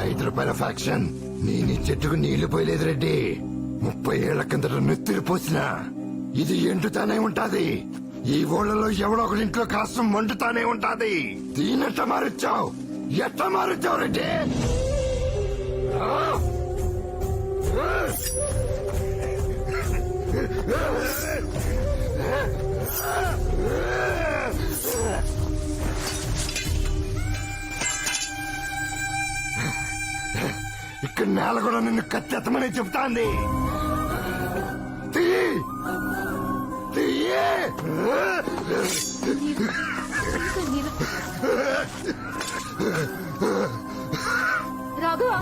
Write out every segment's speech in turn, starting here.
ఐదు రూపాయల ఫ్యాక్షన్ నేను చెట్టుకు నీళ్ళు పోయలేదు రెడ్డి. ముప్పై ఏళ్ళ కిందట నెత్తురు పోసిన. ఇది ఎండుతానే ఉంటాది. ఈ ఊళ్ళలో ఎవడో ఒకరి ఇంట్లో కాస్తం వండుతానే ఉంటాది. దీనెట్ట మారుచ్చావు. ఎట్ట మారుచ్చావు రెడ్డి? ఆ? ఇక్కడ నేల కూడా నిన్ను కత్తెత్తమని చెప్తాంది. రాఘవా.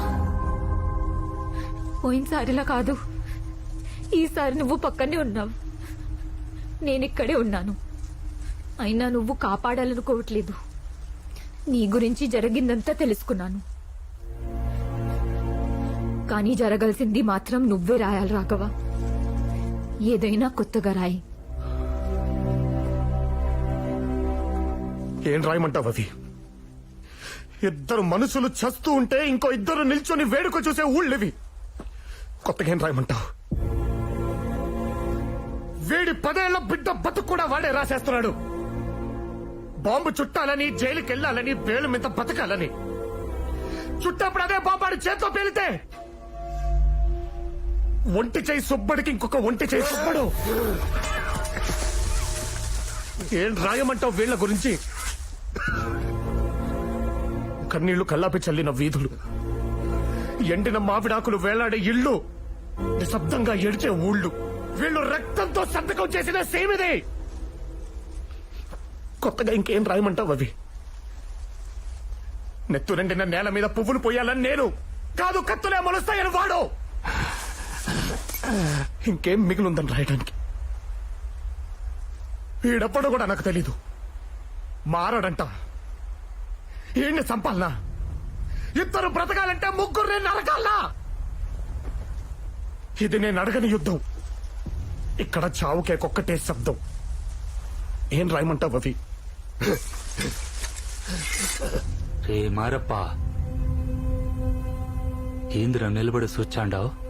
పోయినసారిలా కాదు. ఈసారి నువ్వు పక్కనే ఉన్నావు. నేనిక్కడే ఉన్నాను. అయినా నువ్వు కాపాడాలనుకోవట్లేదు. నీ గురించి జరిగిందంతా తెలుసుకున్నాను. కానీ జరగాల్సింది మాత్రం నువ్వే రాయాలి రాఘవ. ఏదైనా కొత్తగా రాయి. ఏం రాయమంటావు అవి? ఇద్దరు మనుషులు చస్తూ ఉంటే ఇంకో ఇద్దరు నిల్చొని వేడుక చూసే ఊళ్ళివి. కొత్తగా ఏం రాయమంటావు? వీడి పదేళ్ళ బిడ్డ బతుకు కూడా వాడే రాసేస్తున్నాడు. బాంబు చుట్టాలని జైలుకెళ్ళాలని వేలు మీద బతకాలని. చుట్టప్పుడు అదే బాంబాడు చేత్తో పేలితే ఒంటి చేయి సుబ్బడికి ఇంకొక ఒంటి చేయి సుబ్బడు. ఏం రాయమంటావు వీళ్ళ గురించి? కన్నీళ్ళు కల్లాపి చల్లిన వీధులు. ఎండిన మావిడాకులు వేలాడే ఇళ్ళు. నిశ్శబ్దంగా ఎడిచే ఊళ్ళు. వీళ్ళు రక్తంతో సంతకం చేసిన సేమిదే. కొత్తగా ఇంకేం రాయమంటావు అవి? నెత్తు రెండిన నేల మీద పువ్వులు పోయాలని నేను. కాదు కత్తులే మొలుస్తాయని వాడు. ఇంకేం మిగిలిందని రాయడానికి. వీడప్పుడు కూడా నాకు తెలీదు. మారడంట. ఈయన్ని చంపాలనా? ఇద్దరు బ్రతకాలంటే ముగ్గురు నరకాలనా? ఇది నేను అడగని యుద్ధం. ఇక్కడ చావుకే కొక్కటే శబ్దం. ఏం రాయమంటావు అవి? రే మారప్ప. ఏందిరా నిలబడి సూచాండావు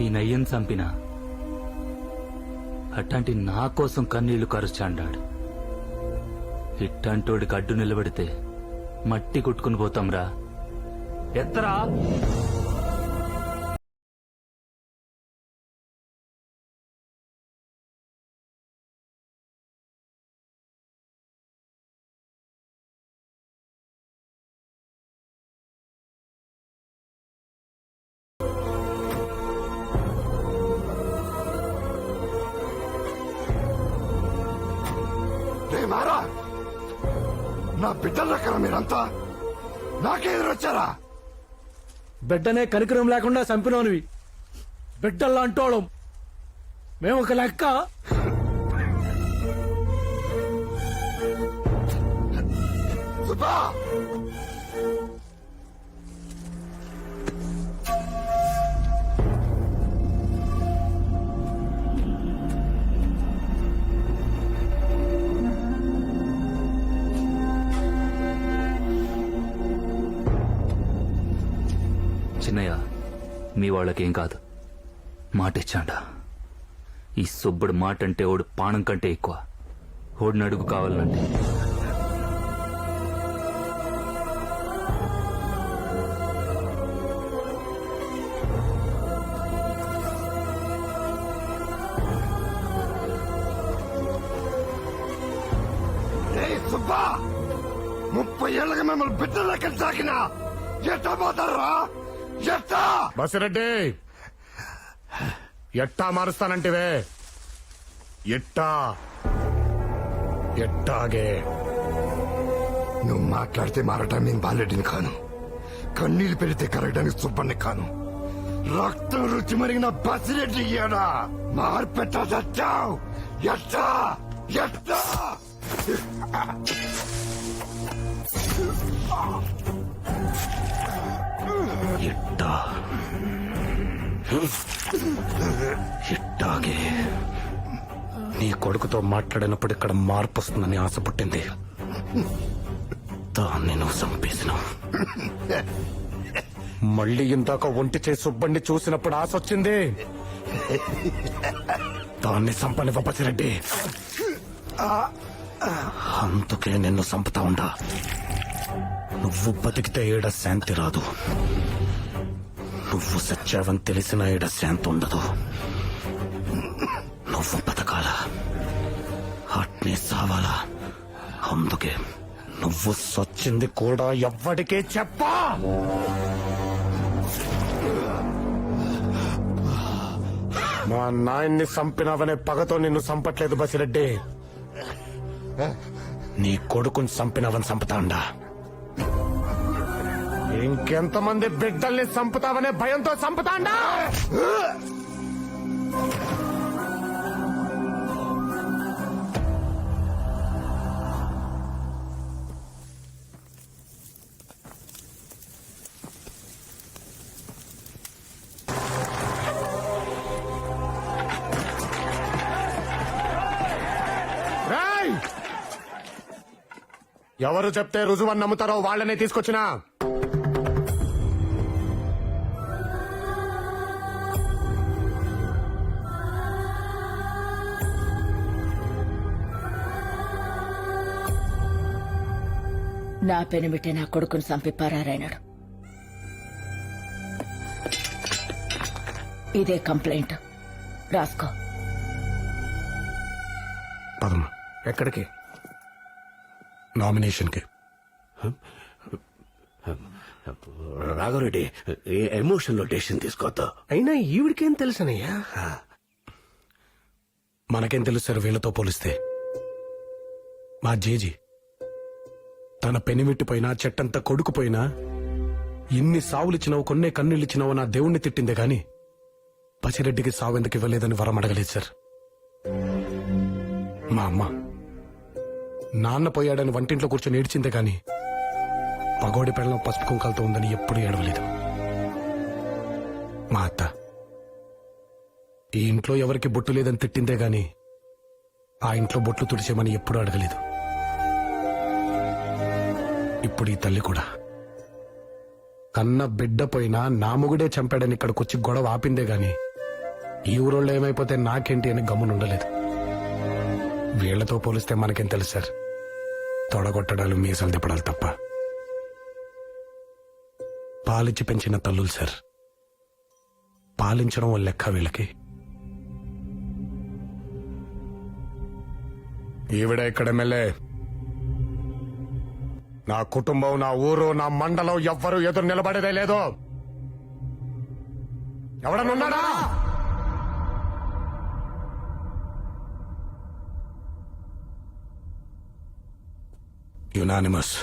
ఈ నయ్యం చంపిన అట్లాంటి నా కోసం కన్నీళ్ళు కరుచాండాడు ఇట్టంటోడికి అడ్డు నిలబడితే మట్టి కొట్టుకుని పోతాంరా. ఎత్తరా? రే మారా నా బిడ్డల రకరా మీరంతా నాకే ఎదురొచ్చారా? బిడ్డనే కనికరం లేకుండా చంపినోనివి. బిడ్డల్లా అంటోళం మేము ఒక లెక్క. సుబ్బా! మీ వాళ్ళకేం కాదు. మాటిచ్చాడా ఈ సుబ్బుడు మాట అంటే ఓడు పాణం కంటే ఎక్కువ. ఓడి నడుగు కావాలంటే. సుబ్బా! ముప్పై ఏళ్ళగా మిమ్మల్ని బిడ్డల లెక్క తాకినా ఎట్టా పోతారా బసిరెడ్డి ఎట్టా మారుస్తానంటివే? ఎట్టా? ఎట్టాగే? నువ్వు మాట్లాడితే మారటం నేను బాలెడ్డిని కాను. కన్నీళ్ళు పెడితే కరగడానికి సుబ్బని కాను. రక్తం రుచి మరిగిన బసిరెడ్డి ఇయ్యాడా మార్పెట్టా చచ్చావు ఎట్టా? ఎట్టా? ಇಟ್ಟ. ఇట్టాగే నీ కొడుకుతో మాట్లాడినప్పుడు ఇక్కడ మార్పు వస్తుందని ఆశ పుట్టింది దాన్ని నువ్వు చంపేసినావు మళ్ళీ ఇందాక ఒంటి చేసి సుబ్బండి చూసినప్పుడు ఆశ వచ్చింది దాన్ని చంపని వపసిరెడ్డి అందుకే నిన్ను చంపుతా ఉండా నువ్వు బతికితే ఏడ శాంతి రాదు నువ్వు సచ్చావని తెలిసిన ఈడ శాంతి ఉండదు. నువ్వు బతకాల? అట్నే సావాలా? అందుకే నువ్వు సచ్చింది కూడా ఎవ్వడికే చెప్పా! మా నాయన్ని చంపినావనే పగతో నిన్ను చంపట్లేదు బసిరెడ్డి. నీ కొడుకుని చంపినవని చంపుతాండా. ఇంకెంతమంది బిడ్డల్ని చంపుతావనే భయంతో చంపుతాండా? ఎవరు చెప్తే రుజువని నమ్ముతారో వాళ్ళనే తీసుకొచ్చినా? నా పెనిమిటే నా కొడుకుని చంపి పరారైనాడు. ఇదే కంప్లైంట్. రాసుకో. పదమ్మా ఎక్కడికి? నామినేషన్కి రాఘవరెడ్డి ఎమోషన్లో డెసిషన్ తీసుకోవద్దు. అయినా ఈవిడికేం తెలుసనయ్యా? మనకేం తెలుస్తారు వీళ్ళతో పోలిస్తే? మా జేజీ. తన పెనిమిట్టిపోయినా చెట్టంతా కొడుకుపోయినా ఇన్ని సావులిచ్చినావు కొన్నే కన్నీళ్ళిచ్చినావు నా దేవుణ్ణి తిట్టిందే గాని పసిరెడ్డికి సావెందుకు ఇవ్వలేదని వరం అడగలేదు సార్. మా అమ్మ నాన్న పోయాడని వంటింట్లో కూర్చొని ఏడ్చిందే గాని పగోడి పెళ్ళం పసుపు కుంకాలతో ఉందని ఎప్పుడూ ఏడవలేదు. మా అత్త ఈ ఇంట్లో ఎవరికి బొట్టు లేదని తిట్టిందే గాని ఆ ఇంట్లో బొట్లు తుడిచేమని ఎప్పుడూ అడగలేదు. ఇప్పుడు ఈ తల్లి కూడా. కన్న బిడ్డ పోయినా నా మొగుడే చంపాడని ఇక్కడికొచ్చి గొడవ ఆపిందే గాని ఈ ఊరోళ్ళు ఏమైపోతే నాకేంటి అని గమ్మునుండలేదు. వీళ్ళతో పోలిస్తే మనకేం తెలుసు సార్? తొడగొట్టడాలు మీసాలు తిప్పడాలు తప్ప. పాలిచ్చి పెంచిన తల్లులు సార్. పాలించడం లెక్క వీళ్ళకి. ఈవిడ ఇక్కడ ఎమ్మెల్యే. నా కుటుంబం నా ఊరు నా మండలం ఎవ్వరూ ఎదురు నిలబడేదే లేదు. ఎవడనున్నాడా యునానిమస్